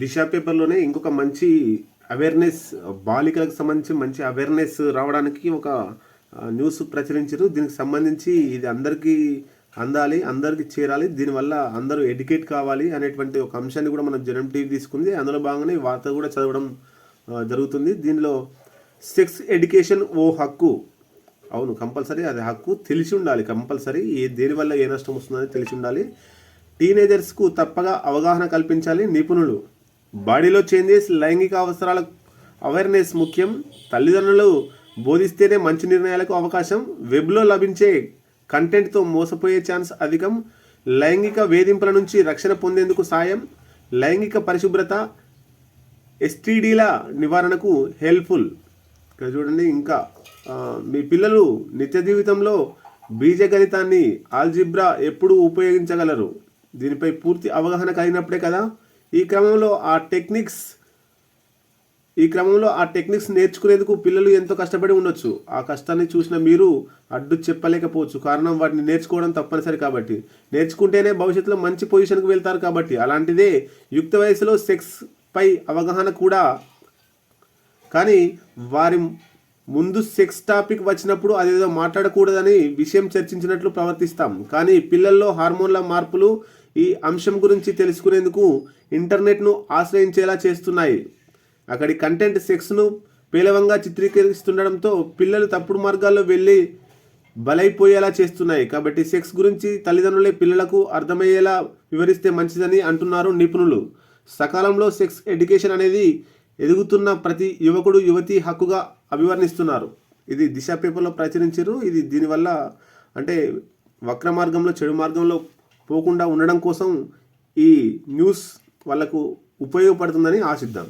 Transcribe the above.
దిశ పేపర్లోనే ఇంకొక మంచి అవేర్నెస్ బాలికలకు సంబంధించి మంచి అవేర్నెస్ రావడానికి ఒక న్యూస్ ప్రచురించారు. దీనికి సంబంధించి ఇది అందరికీ అందాలి అందరికీ చేరాలి. దీనివల్ల అందరూ ఎడ్యుకేట్ కావాలి అనేటువంటి ఒక అంశాన్ని కూడా మనం జనం టీవీ తీసుకుంది. అందులో భాగంగానే వార్త కూడా చదవడం జరుగుతుంది. దీనిలో సెక్స్ ఎడ్యుకేషన్ ఓ హక్కు అవును కంపల్సరీ అది హక్కు తెలిసి ఉండాలి కంపల్సరీ. ఏ దేనివల్ల ఏ నష్టం వస్తుందని తెలిసి ఉండాలి. టీనేజర్స్కు తప్పగా అవగాహన కల్పించాలి నిపుణులు. బాడీలో చేంజెస్ లైంగిక అవసరాల అవేర్నెస్ ముఖ్యం. తల్లిదండ్రులు బోధిస్తేనే మంచి నిర్ణయాలకు అవకాశం. వెబ్లో లభించే కంటెంట్తో మోసపోయే ఛాన్స్ అధికం. లైంగిక వేధింపుల నుంచి రక్షణ పొందేందుకు సాయం. లైంగిక పరిశుభ్రత ఎస్టీడీల నివారణకు హెల్ప్ఫుల్. ఇక్కడ చూడండి ఇంకా మీ పిల్లలు నిత్య జీవితంలో బీజగణితాన్ని ఆల్జిబ్రా ఎప్పుడు ఉపయోగించగలరు. దీనిపై పూర్తి అవగాహన కలిగినప్పుడే కదా? ఈ క్రమంలో ఆ టెక్నిక్స్ ఈ క్రమంలో ఆ టెక్నిక్స్ నేర్చుకునేందుకు పిల్లలు ఎంతో కష్టపడి ఉండొచ్చు. ఆ కష్టాన్ని చూసిన మీరు అడ్డు చెప్పలేకపోవచ్చు. కారణం వాటిని నేర్చుకోవడం తప్పనిసరి కాబట్టి. నేర్చుకుంటేనే భవిష్యత్తులో మంచి పొజిషన్కి వెళ్తారు కాబట్టి. అలాంటిదే యుక్త వయసులో సెక్స్ పై అవగాహన కూడా. కానీ వారి ముందు సెక్స్ టాపిక్ వచ్చినప్పుడు అదేదో మాట్లాడకూడదని విషయం చర్చించినట్లు ప్రవర్తిస్తాం. కానీ పిల్లల్లో హార్మోన్ల మార్పులు ఈ అంశం గురించి తెలుసుకునేందుకు ఇంటర్నెట్ను ఆశ్రయించేలా చేస్తున్నాయి. అక్కడి కంటెంట్ సెక్స్ను పేలవంగా చిత్రీకరిస్తుండడంతో పిల్లలు తప్పుడు మార్గాల్లో వెళ్ళి బలైపోయేలా చేస్తున్నాయి. కాబట్టి సెక్స్ గురించి తల్లిదండ్రులే పిల్లలకు అర్థమయ్యేలా వివరిస్తే మంచిదని అంటున్నారు నిపుణులు. సకాలంలో సెక్స్ ఎడ్యుకేషన్ అనేది ఎదుగుతున్న ప్రతి యువకుడు యువతి హక్కుగా అభివర్ణిస్తున్నారు. ఇది దిశ పేపర్లో ప్రచురించారు. ఇది దీనివల్ల అంటే వక్ర మార్గంలో చెడు మార్గంలో పోకుండా ఉండడం కోసం ఈ న్యూస్ వాళ్ళకు ఉపయోగపడుతుందని ఆశిద్దాం.